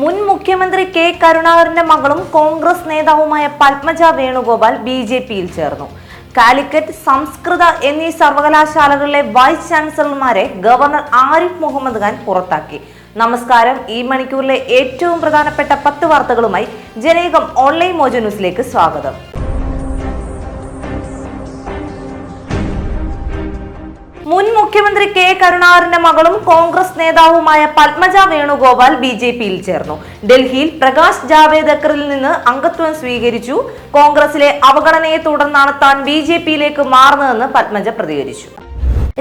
മുൻ മുഖ്യമന്ത്രി കെ കരുണാകരന്റെ മകളും കോൺഗ്രസ് നേതാവുമായ പത്മജ വേണുഗോപാൽ ബി ജെ പിയിൽ ചേർന്നു. കാലിക്കറ്റ് സംസ്കൃത എന്നീ സർവകലാശാലകളിലെ വൈസ് ചാൻസലർമാരെ ഗവർണർ ആരിഫ് മുഹമ്മദ് ഖാൻ പുറത്താക്കി. നമസ്കാരം. ഈ മണിക്കൂറിലെ ഏറ്റവും പ്രധാനപ്പെട്ട പത്ത് വാർത്തകളുമായി ജനേകം ഓൺലൈൻ മോജോ ന്യൂസിലേക്ക് സ്വാഗതം. മുൻ മുഖ്യമന്ത്രി കെ കരുണാകരന്റെ മകളും കോൺഗ്രസ് നേതാവുമായ പത്മജ വേണുഗോപാൽ ബി ജെ പിയിൽ ചേർന്നു. ഡൽഹിയിൽ പ്രകാശ് ജാവേദക്കറിൽ നിന്ന് അംഗത്വം സ്വീകരിച്ചു. കോൺഗ്രസിലെ അവഗണനയെ തുടർന്നാണ് താൻ ബി ജെ പിയിലേക്ക് മാറുന്നതെന്ന് പത്മജ പ്രതികരിച്ചു.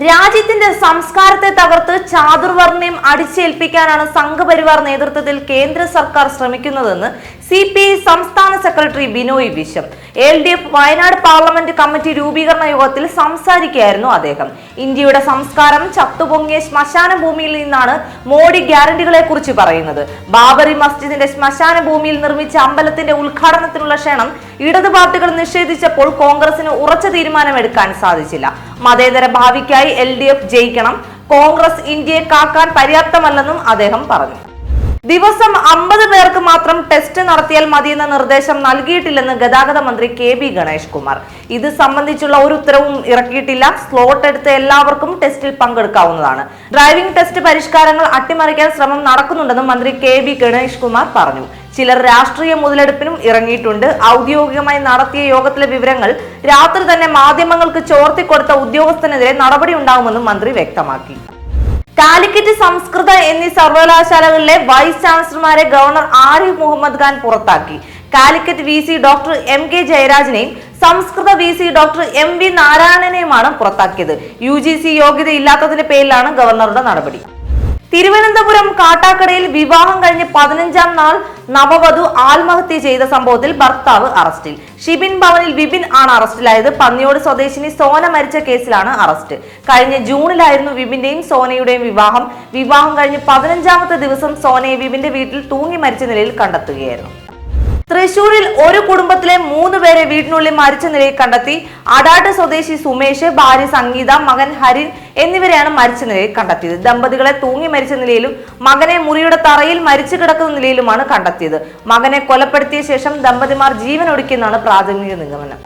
രാജ്യത്തിന്റെ സംസ്കാരത്തെ തകർത്ത് ചാതുർവർണയം അടിച്ചേൽപ്പിക്കാനാണ് സംഘപരിവാർ നേതൃത്വത്തിൽ കേന്ദ്ര സർക്കാർ ശ്രമിക്കുന്നതെന്ന് സി പി ഐ സംസ്ഥാന secretary Binoy Viswam. L D F Wayanad parliament committee രൂപീകരണ യോഗത്തിൽ സംസാരിക്കുകയായിരുന്നു അദ്ദേഹം. ഇന്ത്യയുടെ സംസ്കാരം ചത്തുപൊങ്ങിയ ശ്മശാന ഭൂമിയിൽ നിന്നാണ് മോഡി ഗ്യാരണ്ടികളെ കുറിച്ച് പറയുന്നത്. ബാബറി മസ്ജിദിന്റെ ശ്മശാന ഭൂമിയിൽ നിർമ്മിച്ച അമ്പലത്തിന്റെ ഉദ്ഘാടനത്തിനുള്ള ക്ഷണം ഇടതു പാർട്ടികൾ നിഷേധിച്ചപ്പോൾ കോൺഗ്രസിന് ഉറച്ച തീരുമാനമെടുക്കാൻ സാധിച്ചില്ല. മതേതര ഭാവിക്കായി എൽ ജയിക്കണം കോൺഗ്രസ് ഇന്ത്യയെ കാക്കാൻ പര്യാപ്തമല്ലെന്നും അദ്ദേഹം പറഞ്ഞു. ദിവസം അമ്പത് പേർക്ക് മാത്രം ടെസ്റ്റ് നടത്തിയാൽ മതിയെന്ന നിർദ്ദേശം നൽകിയിട്ടില്ലെന്ന് ഗതാഗത മന്ത്രി കെ ബി ഗണേഷ് കുമാർ. ഇത് സംബന്ധിച്ചുള്ള ഒരു ഉത്തരവും ഇറക്കിയിട്ടില്ല. സ്ലോട്ട് എടുത്ത് എല്ലാവർക്കും ടെസ്റ്റിൽ പങ്കെടുക്കാവുന്നതാണ്. ഡ്രൈവിംഗ് ടെസ്റ്റ് പരിഷ്കാരങ്ങൾ അട്ടിമറിക്കാൻ ശ്രമം നടക്കുന്നുണ്ടെന്നും മന്ത്രി കെ ബി ഗണേഷ് കുമാർ പറഞ്ഞു. ചിലർ രാഷ്ട്രീയ മുതലെടുപ്പിനും ഇറങ്ങിയിട്ടുണ്ട്. ഔദ്യോഗികമായി നടത്തിയ യോഗത്തിലെ വിവരങ്ങൾ രാത്രി തന്നെ മാധ്യമങ്ങൾക്ക് ചോർത്തിക്കൊടുത്ത ഉദ്യോഗസ്ഥനെതിരെ നടപടി ഉണ്ടാകുമെന്നും മന്ത്രി വ്യക്തമാക്കി. കാലിക്കറ്റ് സംസ്കൃത എന്നീ സർവകലാശാലകളിലെ വൈസ് ചാൻസലർമാരെ ഗവർണർ ആരിഫ് മുഹമ്മദ് ഖാൻ പുറത്താക്കി. Calicut V C doctor M K ജയരാജനെയും സംസ്കൃത V C doctor M V നാരായണനെയുമാണ് പുറത്താക്കിയത്. യു ജി സി യോഗ്യതയില്ലാത്തതിന്റെ പേരിലാണ് ഗവർണറുടെ നടപടി. തിരുവനന്തപുരം കാട്ടാക്കടയിൽ വിവാഹം കഴിഞ്ഞ് പതിനഞ്ചാം നാൾ നവവധു ആത്മഹത്യ ചെയ്ത സംഭവത്തിൽ ഭർത്താവ് അറസ്റ്റിൽ. ഷിബിൻ ഭവനിൽ വിപിൻ ആണ് അറസ്റ്റിലായത്. പന്നിയോട് സ്വദേശിനി സോന മരിച്ച കേസിലാണ് അറസ്റ്റ്. കഴിഞ്ഞ ജൂണിലായിരുന്നു വിപിന്റെയും സോനയുടെയും വിവാഹം. വിവാഹം കഴിഞ്ഞ് പതിനഞ്ചാമത്തെ ദിവസം സോനയെ വിപിന്റെ വീട്ടിൽ തൂങ്ങി മരിച്ച നിലയിൽ കണ്ടെത്തുകയായിരുന്നു. തൃശൂരിൽ ഒരു കുടുംബത്തിലെ മൂന്ന് പേരെ വീടിനുള്ളിൽ മരിച്ച നിലയിൽ കണ്ടെത്തി. അടാട്ട് സ്വദേശി സുമേഷ് ഭാര്യ സംഗീത മകൻ ഹരിൻ എന്നിവരെയാണ് മരിച്ച നിലയിൽ കണ്ടെത്തിയത്. ദമ്പതികളെ തൂങ്ങി മരിച്ച നിലയിലും മകനെ മുറിയുടെ തറയിൽ മരിച്ചു കിടക്കുന്ന നിലയിലുമാണ് കണ്ടെത്തിയത്. മകനെ കൊലപ്പെടുത്തിയ ശേഷം ദമ്പതിമാർ ജീവനൊടുക്കിയെന്നാണ് പ്രാഥമിക നിഗമനം.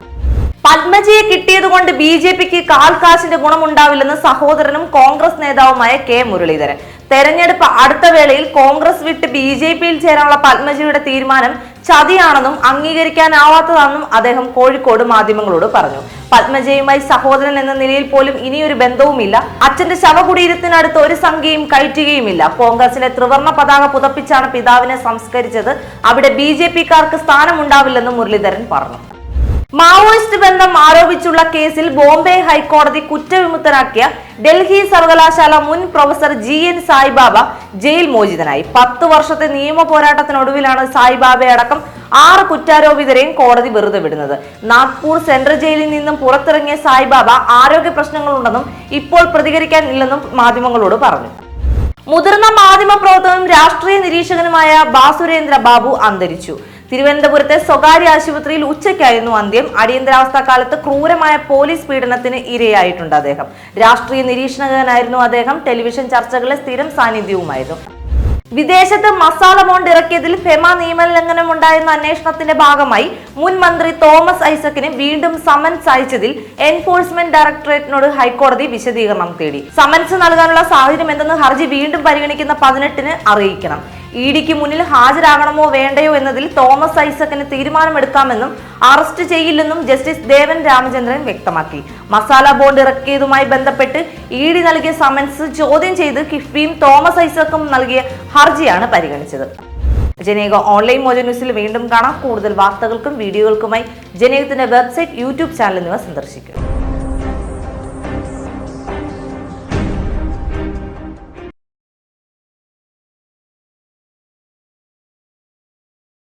പത്മജിയെ കിട്ടിയതുകൊണ്ട് ബി ജെ പിക്ക് കാൽക്കാശിന്റെ ഗുണമുണ്ടാവില്ലെന്ന് സഹോദരനും കോൺഗ്രസ് നേതാവുമായ കെ മുരളീധരൻ. തെരഞ്ഞെടുപ്പ് അടുത്ത വേളയിൽ കോൺഗ്രസ് വിട്ട് ബി ജെ പിയിൽ ചേരാനുള്ള പത്മജിയുടെ തീരുമാനം ചതിയാണെന്നും അംഗീകരിക്കാനാവാത്തതാണെന്നും അദ്ദേഹം കോഴിക്കോട് മാധ്യമങ്ങളോട് പറഞ്ഞു. പത്മജയുമായി സഹോദരൻ എന്ന നിലയിൽ പോലും ഇനിയൊരു ബന്ധവുമില്ല. അച്ഛന്റെ ശവകുടീരത്തിനടുത്ത് ഒരു സംഖ്യയും കയറ്റുകയുമില്ല. കോൺഗ്രസിന്റെ ത്രിവർണ പതാക പുതപ്പിച്ചാണ് പിതാവിനെ സംസ്കരിച്ചത്. അവിടെ ബി ജെ പിക്കാർക്ക് സ്ഥാനമുണ്ടാവില്ലെന്നും മുരളീധരൻ പറഞ്ഞു. മാവോയിസ്റ്റ് ബന്ധം ആരോപിച്ചുള്ള കേസിൽ ബോംബെ ഹൈക്കോടതി കുറ്റവിമുക്തനാക്കിയ ഡൽഹി സർവകലാശാല മുൻ പ്രൊഫസർ ജി എൻ സായിബാബ ജയിൽ മോചിതനായി. പത്ത് വർഷത്തെ നിയമ പോരാട്ടത്തിനൊടുവിലാണ് സായിബാബയടക്കം ആറ് കുറ്റാരോപിതരെയും കോടതി വെറുതെ വിടുന്നത്. നാഗ്പൂർ സെൻട്രൽ ജയിലിൽ നിന്നും പുറത്തിറങ്ങിയ സായിബാബ ആരോഗ്യ പ്രശ്നങ്ങളുണ്ടെന്നും ഇപ്പോൾ പ്രതികരിക്കാൻ ഇല്ലെന്നും മാധ്യമങ്ങളോട് പറഞ്ഞു. മുതിർന്ന മാധ്യമ പ്രവർത്തകനും രാഷ്ട്രീയ നിരീക്ഷകനുമായ ബാസുരേന്ദ്ര ബാബു അന്തരിച്ചു. തിരുവനന്തപുരത്തെ സ്വകാര്യ ആശുപത്രിയിൽ ഉച്ചയ്ക്കായിരുന്നു അന്ത്യം. അടിയന്തരാവസ്ഥ കാലത്ത് ക്രൂരമായ പോലീസ് പീഡനത്തിന് ഇരയായിട്ടുണ്ട് അദ്ദേഹം. രാഷ്ട്രീയ നിരീക്ഷകനായിരുന്നു അദ്ദേഹം. ടെലിവിഷൻ ചർച്ചകളിലെ സ്ഥിരം സാന്നിധ്യവുമായിരുന്നു. വിദേശത്ത് മസാല ബോണ്ട് ഇറക്കിയതിൽ ഫെമ നിയമലംഘനം ഉണ്ടായെന്ന അന്വേഷണത്തിന്റെ ഭാഗമായി മുൻ മന്ത്രി തോമസ് ഐസക്കിന് വീണ്ടും സമൻസ് അയച്ചതിൽ എൻഫോഴ്സ്മെന്റ് ഡയറക്ടറേറ്റിനോട് ഹൈക്കോടതി വിശദീകരണം തേടി. സമൻസ് നൽകാനുള്ള സാഹചര്യം എന്തെന്ന് ഹർജി വീണ്ടും പരിഗണിക്കുന്ന പതിനെട്ടിന് അറിയിക്കണം. ഇ ഡിക്ക് മുന്നിൽ ഹാജരാകണമോ വേണ്ടയോ എന്നതിൽ തോമസ് ഐസക്കിന് തീരുമാനമെടുക്കാമെന്നും അറസ്റ്റ് ചെയ്യില്ലെന്നും ജസ്റ്റിസ് ദേവൻ രാമചന്ദ്രൻ വ്യക്തമാക്കി. മസാല ബോണ്ട് ഇറക്കിയതുമായി ബന്ധപ്പെട്ട് ഇ ഡി നൽകിയ സമൻസ് ചോദ്യം ചെയ്ത് കിഫ്ബിയും തോമസ് ഐസക്കും നൽകിയ ഹർജിയാണ് പരിഗണിച്ചത്. ജനേക ഓൺലൈൻ മോജ ന്യൂസിൽ വീണ്ടും കാണാം. കൂടുതൽ വാർത്തകൾക്കും വീഡിയോകൾക്കുമായി ജനേകത്തിന്റെ വെബ്സൈറ്റ് യൂട്യൂബ് ചാനൽ എന്നിവ സന്ദർശിക്കും